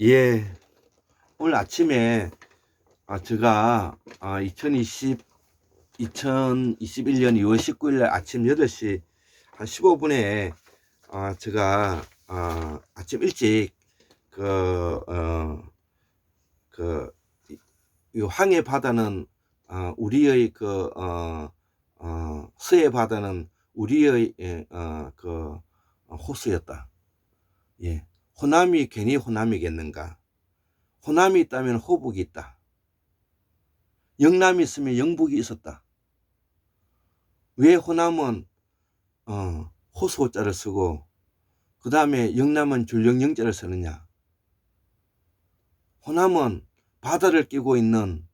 예. 오늘 아침에 아, 제가 아, 2020 2021년 2월 19일 날 아침 8시 한 15분에 아, 제가 아, 아침 일찍 그, 어, 그, 이- 이 황해 바다는 아, 우리의 그, 어, 어, 서해 바다는 우리의 예, 어, 그 어, 호수였다. 예. 호남이 괜히 호남이겠는가? 호남이 있다면 호북이 있다. 영남이 있으면 영북이 있었다. 왜 호남은 어, 호수호자를 쓰고 그 다음에 영남은 줄영영자를 쓰느냐? 호남은 바다를 끼고 있는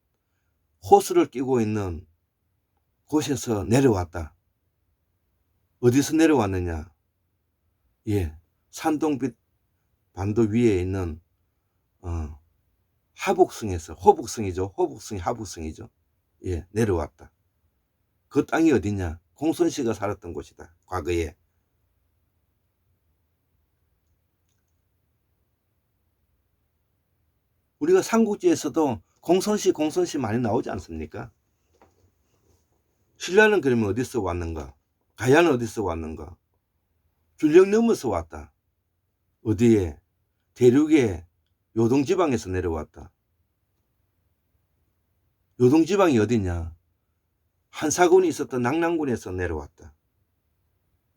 호수를 끼고 있는 곳에서 내려왔다. 어디서 내려왔느냐? 예, 산동빛 반도 위에 있는 어, 하북성에서 호북성이죠. 호북성이 하북성이죠. 예, 내려왔다. 그 땅이 어디냐? 공손 씨가 살았던 곳이다. 과거에. 우리가 삼국지에서도 공손 씨, 공손 씨 많이 나오지 않습니까? 신라는 그러면 어디서 왔는가? 가야는 어디서 왔는가? 줄령 넘어서 왔다. 어디에? 대륙의 요동 지방에서 내려왔다. 요동 지방이 어디냐? 한사군이 있었던 낙랑군에서 내려왔다.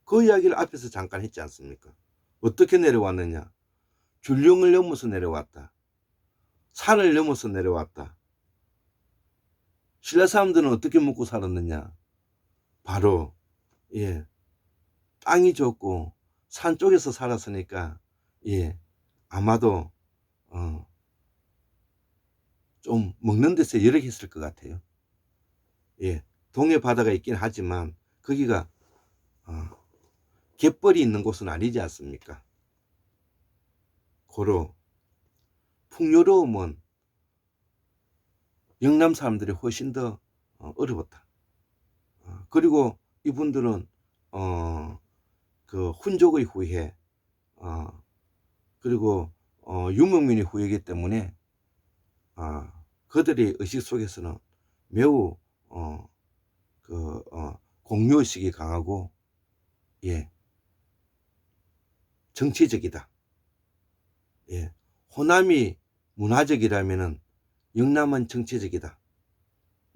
그 이야기를 앞에서 잠깐 했지 않습니까? 어떻게 내려왔느냐? 줄령을 넘어서 내려왔다. 산을 넘어서 내려왔다. 신라 사람들은 어떻게 먹고 살았느냐? 바로 예 땅이 좋고 산 쪽에서 살았으니까 예 아마도 어, 좀 먹는 데서 있을 것 같아요. 예, 동해 바다가 있긴 하지만 거기가 어, 갯벌이 있는 곳은 아니지 않습니까? 고로 풍요로움은 영남 사람들이 훨씬 더 어, 어려웠다. 어, 그리고 이분들은 어, 그 훈족의 후예, 어, 그리고 어, 유목민의 후예이기 때문에 아, 그들의 의식 속에서는 매우 어, 그 어, 공유의식이 강하고 예 정치적이다. 예 호남이 문화적이라면은 영남은 정치적이다.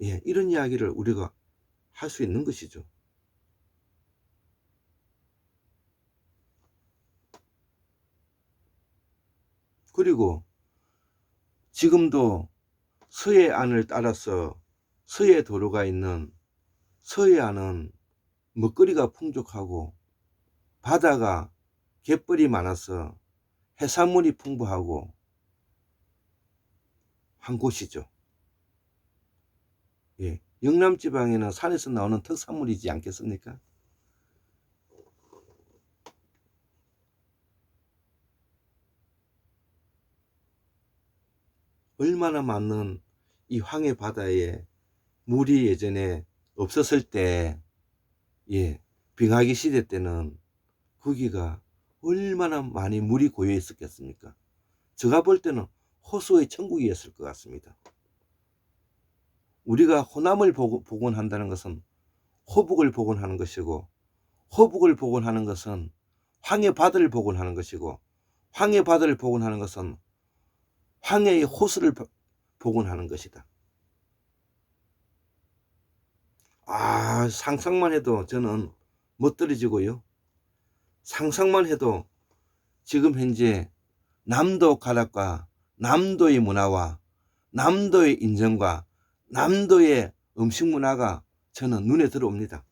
예 이런 이야기를 우리가 할 수 있는 것이죠. 그리고 지금도 서해 안을 따라서 서해 도로가 있는 서해안은 먹거리가 풍족하고 바다가 갯벌이 많아서 해산물이 풍부하고 한 곳이죠. 예, 영남 지방에는 산에서 나오는 특산물이지 않겠습니까? 얼마나 많은 이 황해 바다에 물이 예전에 없었을 때, 예, 빙하기 시대 때는 거기가 얼마나 많이 물이 고여 있었겠습니까? 제가 볼 때는 호수의 천국이었을 것 같습니다. 우리가 호남을 복- 복원한다는 것은 호북을 복원하는 것이고, 호북을 복원하는 것은 황해 바다를 복원하는 것이고, 황해 바다를 복원하는 것은 황해의 호수를 보- 복원 하는 것이다. 아, 상상만 해도 저는 멋들어지고요. 상상만 해도 지금 현재 남도 가락과 남도의 문화와 남도의 인정과 남도의 음식 문화가 저는 눈에 들어옵니다.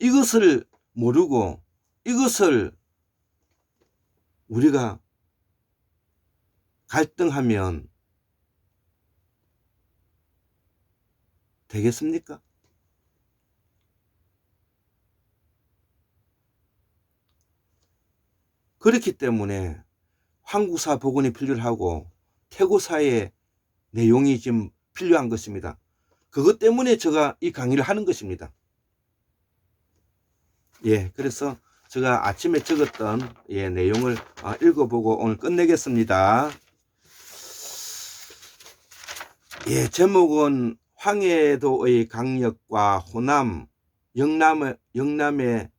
이것을 모르고 이것을 우리가 갈등하면 되겠습니까? 그렇기 때문에 한국사 복원이 필요하고 태고사의 내용이 지금 필요한 것입니다. 그것 때문에 제가 이 강의를 하는 것입니다. 예, 그래서 제가 아침에 적었던 예, 내용을 아, 읽어보고 오늘 끝내겠습니다. 예, 제목은 황해도의 강력과 호남, 영남, 영남에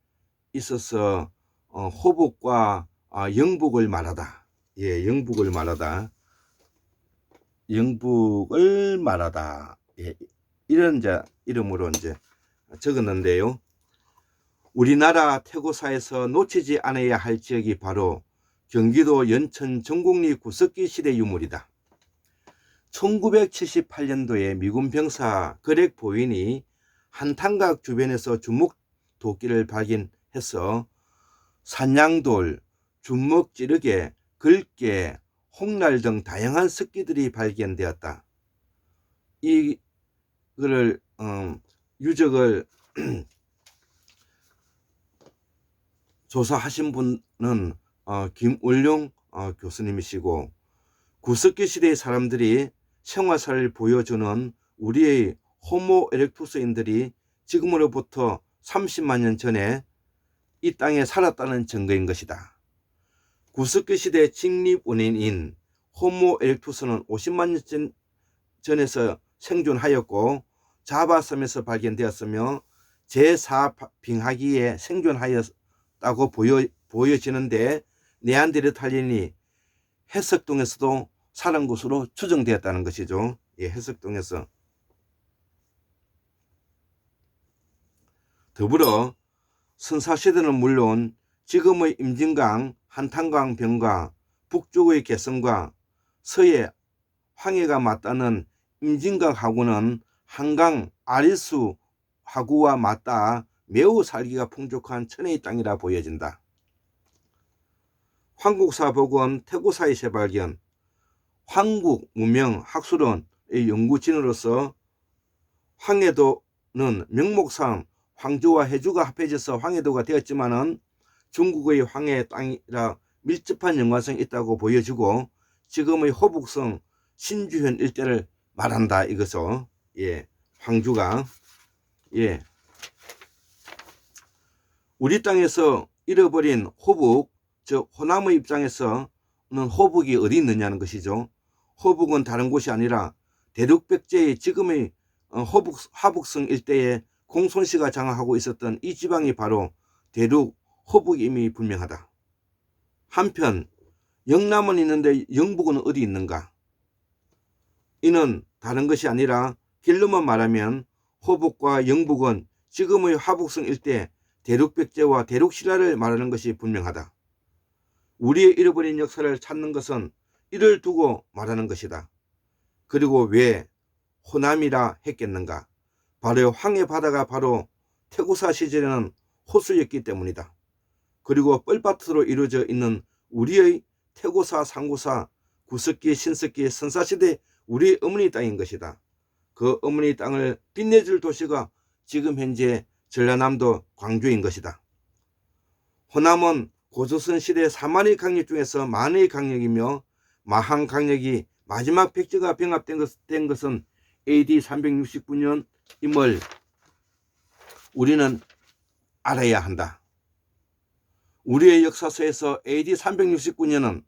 있어서 어, 호북과 아, 영북을 말하다. 예, 영북을 말하다. 영북을 말하다. 예, 이런 이제 이름으로 이제 적었는데요. 우리나라 태고사에서 놓치지 않아야 할 지역이 바로 경기도 연천 전곡리 구석기 시대 유물이다. 1978년도에 미군 병사 거렉 보인이 한탄각 주변에서 주먹 도끼를 발견해서 산양돌, 주먹 찌르개, 글개, 홍날 등 다양한 습기들이 발견되었다. 이거를 음, 유적을 조사하신 분은 어, 김울룡 어, 교수님이시고 구석기 시대의 사람들이 생활사를 보여주는 우리의 호모 에렉투스인들이 지금으로부터 30만 년 전에 이 땅에 살았다는 증거인 것이다. 구석기 시대 직립 원인인 호모 에렉투스는 50만 년 전, 전에서 생존하였고 자바섬에서 발견되었으며 제4 빙하기에 생존하였 다고 보여, 보여지는데 네안데르탈린이 해석동에서도 사는 것으로 추정되었다는 것이죠. 예, 해석동에서. 더불어 선사시대는 물론 지금의 임진강, 한탄강 병과 북쪽의 개성과 서해 황해가 맞닿는 임진강하고는 한강 아리수 하구와 맞닿아 매우 살기가 풍족한 천혜의 땅이라 보여진다. 황국사복원 태고사의 재발견, 황국 무명 학술원의 연구진으로서 황해도는 명목상 황주와 해주가 합해져서 황해도가 되었지만은 중국의 황해 땅이라 밀접한 연관성이 있다고 보여지고 지금의 호북성 신주현 일대를 말한다 이것은 예 황주가. 예 우리 땅에서 잃어버린 호북 즉 호남의 입장에서는 호북이 어디 있느냐는 것이죠. 호북은 다른 곳이 아니라 대륙백제의 지금의 어, 호북 하북성 일대에 공손씨가 장악하고 있었던 이 지방이 바로 대륙 호북임이 분명하다. 한편 영남은 있는데 영북은 어디 있는가? 이는 다른 것이 아니라 길로만 말하면 호북과 영북은 지금의 하북성 일대 대륙백제와 대륙신라를 말하는 것이 분명하다. 우리의 잃어버린 역사를 찾는 것은 이를 두고 말하는 것이다. 그리고 왜 호남이라 했겠는가? 바로 황해 바다가 바로 태고사 시절에는 호수였기 때문이다. 그리고 뻘밭으로 이루어져 있는 우리의 태고사, 상고사, 구석기, 신석기, 선사시대 우리의 어머니 땅인 것이다. 그 어머니 땅을 빛내줄 도시가 지금 현재 전라남도 광주인 것이다. 호남은 고조선 시대 사만의 강력 중에서 만의 강력이며 마한 강력이 마지막 백제가 병합된 것, 된 것 은 AD 369년 임을 우리는 알아야 한다. 우리의 역사서에서 AD 369년은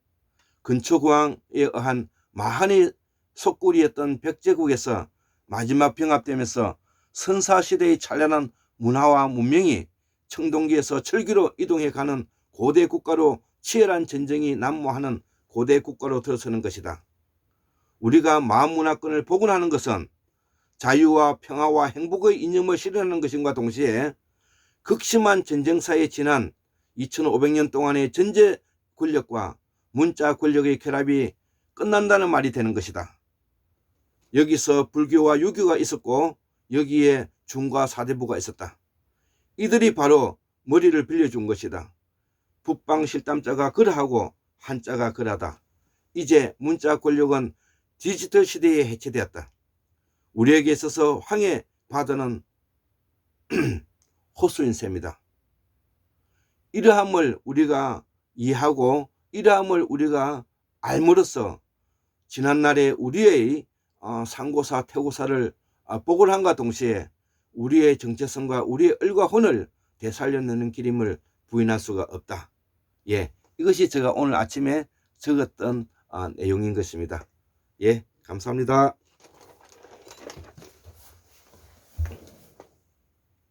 근초고왕에 의한 마한의 속골이었던 백제국에서 마지막 병합되면서 선사시대의 찬란한 문화와 문명이 청동기에서 철기로 이동해 가는 고대 국가로 치열한 전쟁이 난무하는 고대 국가로 들어서는 것이다. 우리가 마음문화권을 복원하는 것은 자유와 평화와 행복의 이념을 실현하는 것인과 동시에 극심한 전쟁사에 지난 2500년 동안의 전제 권력과 문자 권력의 결합이 끝난다는 말이 되는 것이다. 여기서 불교와 유교가 있었고 여기에 중과 사대부가 있었다. 이들이 바로 머리를 빌려준 것이다. 북방 실담자가 그러하고 한자가 그러하다. 이제 문자 권력은 디지털 시대에 해체되었다. 우리에게 있어서 황해 바다는 호수인 셈이다. 이러함을 우리가 이해하고 이러함을 우리가 알므로써 지난날에 우리의 어, 상고사 태고사를 어, 복원함과 동시에 우리의 정체성과 우리의 을과 혼을 되살려내는 길임을 부인할 수가 없다. 예, 이것이 제가 오늘 아침에 적었던 아, 내용인 것입니다. 예, 감사합니다.